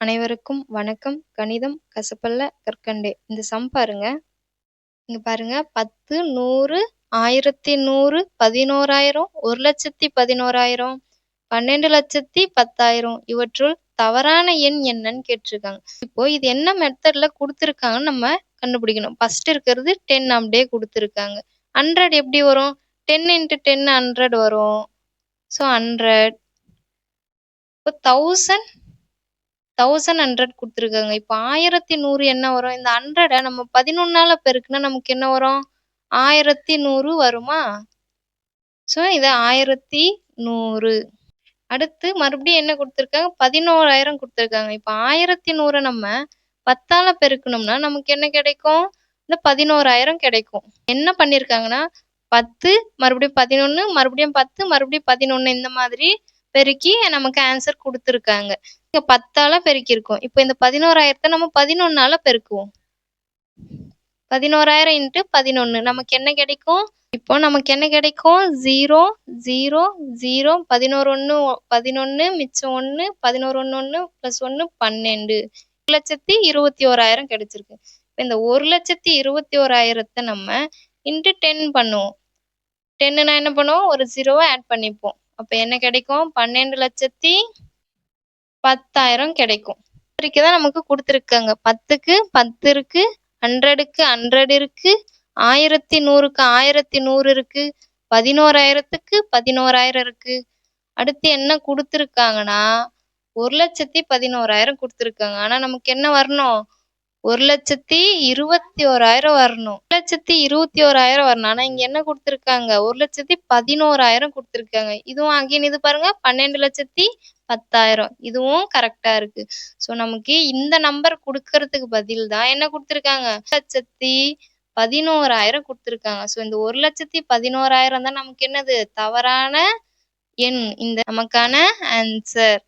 அனைவருக்கும் வணக்கம். கணிதம் கசப்பல்ல கற்கண்டே. இந்த சம் பாருங்க. இங்க பாருங்க. பத்து நூறு ஆயிரத்தி நூறு பதினோராயிரம் ஒரு லட்சத்தி பதினோராயிரம் பன்னெண்டு லட்சத்தி பத்தாயிரம் இவற்றுள் தவறான எண் என்னன்னு கேட்டிருக்காங்க. இப்போ இது என்ன மெத்தட்ல கொடுத்துருக்காங்கன்னு நம்ம கண்டுபிடிக்கணும். ஃபர்ஸ்ட் இருக்கிறது 10 அப்படியே கொடுத்துருக்காங்க ஹண்ட்ரட் எப்படி வரும்? டென் இன்ட்டு டென் ஹண்ட்ரட் வரும். ஸோ 100 இப்போ தௌசண்ட் தௌசண்ட் ஹண்ட்ரட் குடுத்துருக்காங்க. இப்போ 1100 என்ன வரும்? இந்த 100 நம்ம 11னால பெருக்குனா நமக்கு என்ன வரும்? 1100 வருமா? ஸோ இது 1100. அடுத்து மறுபடியும் என்ன குடுத்துருக்காங்க? 11,000 குடுத்துருக்காங்க. இப்போ 1100 நம்ம 10ஆல பெருக்கணும்னா நமக்கு என்ன கிடைக்கும்? இந்த 11,000 கிடைக்கும். என்ன பண்ணியிருக்காங்கன்னா 10 மறுபடியும் 11 மறுபடியும் 10 மறுபடியும் 11 இந்த மாதிரி பெருக்கி நமக்கு ஆன்சர் கொடுத்துருக்காங்க. இங்கே பத்தால பெருக்கியிருக்கோம். இப்போ இந்த பதினோராயிரத்தை நம்ம பதினொன்னால பெருக்குவோம். பதினோராயிரம் இன்ட்டு பதினொன்று நமக்கு என்ன கிடைக்கும்? இப்போ நமக்கு என்ன கிடைக்கும்? ஜீரோ ஜீரோ ஜீரோ பதினோரு ஒன்று பதினொன்று மிச்சம் ஒன்று பதினோரு ஒன்று ஒன்று ப்ளஸ் ஒன்று பன்னெண்டு. ஒரு லட்சத்தி இருபத்தி ஓராயிரம் கிடைச்சிருக்கு. இப்போ இந்த ஒரு லட்சத்தி இருபத்தி ஓராயிரத்தை நம்ம இன்ட்டு டென் பண்ணுவோம். டென்னுனா என்ன பண்ணுவோம்? ஒரு ஜீரோவை ஆட் பண்ணிப்போம். அப்போ என்ன கிடைக்கும்? பன்னெண்டு லட்சத்தி பத்தாயிரம் கிடைக்கும். வரைக்கும் தான் நமக்கு கொடுத்துருக்காங்க. பத்துக்கு பத்து இருக்கு ஹண்ட்ரடுக்கு ஹண்ட்ரட் இருக்கு ஆயிரத்தி நூறுக்கு ஆயிரத்தி நூறு இருக்கு பதினோராயிரத்துக்கு பதினோராயிரம் இருக்கு. அடுத்து என்ன கொடுத்துருக்காங்கன்னா ஒரு லட்சத்தி பதினோராயிரம் கொடுத்துருக்காங்க. ஆனா நமக்கு என்ன வரணும்? ஒரு லட்சத்தி இருபத்தி ஓராயிரம் வரணும். ஒரு லட்சத்தி இருபத்தி ஓராயிரம் வரணும். ஆனா இங்க என்ன கொடுத்துருக்காங்க? ஒரு லட்சத்தி பதினோராயிரம் கொடுத்துருக்காங்க. இதுவும் அகைன் இது பாருங்க. பன்னெண்டு லட்சத்தி பத்தாயிரம். இதுவும் கரெக்டா இருக்கு. ஸோ நமக்கு இந்த நம்பர் கொடுக்கறதுக்கு பதில் தான் என்ன கொடுத்துருக்காங்க? லட்சத்தி பதினோராயிரம் கொடுத்துருக்காங்க. ஸோ இந்த ஒரு லட்சத்தி பதினோராயிரம் தான் நமக்கு என்னது? தவறான எண். இந்த நமக்கான ஆன்சர்